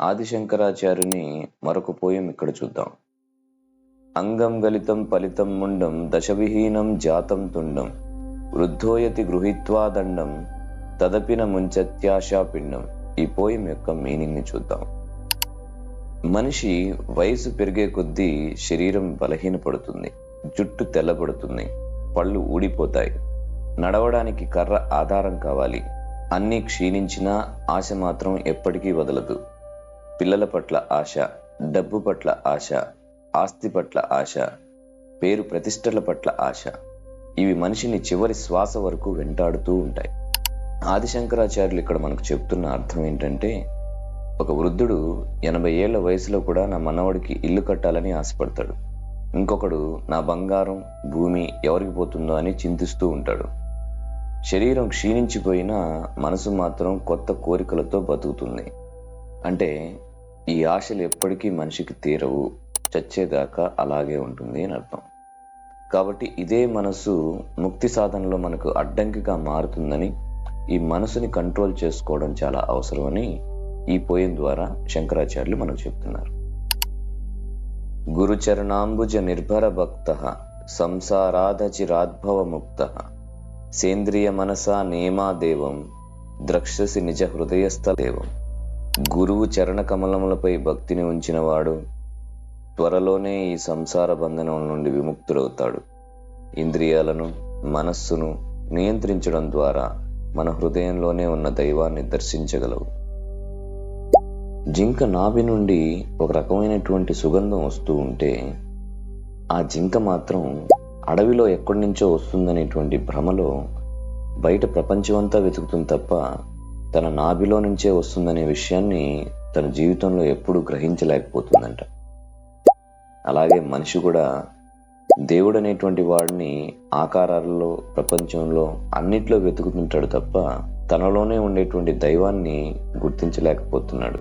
ఆదిశంకరాచార్యుని మరొక పోయం ఇక్కడ చూద్దాం. అంగం గలితం ఫలితం ముండం దశవిహీనం జాతం తుండం. వృద్ధోయతి గృహీత్వా దండం తదపిన ముంచత్యాశా పిండం. ఈ పోయం యొక్క మీనింగ్ని చూద్దాం. మనిషి వయసు పెరిగే కొద్దీ శరీరం బలహీనపడుతుంది. జుట్టు తెల్లబడుతుంది. పళ్ళు ఊడిపోతాయి. నడవడానికి కర్ర ఆధారం కావాలి. అన్నీ క్షీణించినా ఆశ మాత్రం ఎప్పటికీ వదలదు. పిల్లల పట్ల ఆశ డబ్బు పట్ల ఆశ ఆస్తి పట్ల ఆశ పేరు ప్రతిష్టల పట్ల ఆశ. ఇవి మనిషిని చివరి శ్వాస వరకు వెంటాడుతూ ఉంటాయి. ఆదిశంకరాచార్యులు ఇక్కడ మనకు చెప్తున్న అర్థం ఏంటంటే ఒక వృద్ధుడు ఎనభై ఏళ్ళ వయసులో కూడా నా మనవడికి ఇల్లు కట్టాలని ఆశపడతాడు. ఇంకొకడు నా బంగారం భూమి ఎవరికి పోతుందో అని చింతిస్తూ ఉంటాడు. శరీరం క్షీణించిపోయినా మనసు మాత్రం కొత్త కోరికలతో బతుకుతుంది. అంటే ఈ ఆశలు ఎప్పటికీ మనిషికి తీరవు చచ్చేదాకా అలాగే ఉంటుంది అని అర్థం. కాబట్టి ఇదే మనసు ముక్తి సాధనలో మనకు అడ్డంకిగా మారుతుందని ఈ మనసుని కంట్రోల్ చేసుకోవడం చాలా అవసరమని ఈ పోయం ద్వారా శంకరాచార్యులు మనకు చెప్తున్నారు. గురుచరణాంబుజ నిర్భర భక్త సంసారాధచిరాద్భవముక్త సేంద్రియ మనసా నేమాదేవం ద్రక్షసి నిజ హృదయస్థదేవం గురువు చరణ కమలములపై భక్తిని ఉంచినవాడు త్వరలోనే ఈ సంసార బంధనం నుండి విముక్తుడవుతాడు. ఇంద్రియాలను మనస్సును నియంత్రించడం ద్వారా మన హృదయంలోనే ఉన్న దైవాన్ని దర్శించగలవు. జింక నాభి నుండి ఒక రకమైనటువంటి సుగంధం వస్తూ ఉంటే ఆ జింక మాత్రం అడవిలో ఎక్కడి నుంచో వస్తుందనేటువంటి భ్రమలో బయట ప్రపంచమంతా వెతుకుతుంది తప్ప తన నాభిలో నుంచే వస్తుందనే విషయాన్ని తన జీవితంలో ఎప్పుడు గ్రహించలేకపోతుందంట. అలాగే మనిషి కూడా దేవుడు అనేటువంటి వాడిని ఆకారాల్లో ప్రపంచంలో అన్నిట్లో వెతుకుతుంటాడు తప్ప తనలోనే ఉండేటువంటి దైవాన్ని గుర్తించలేకపోతున్నాడు.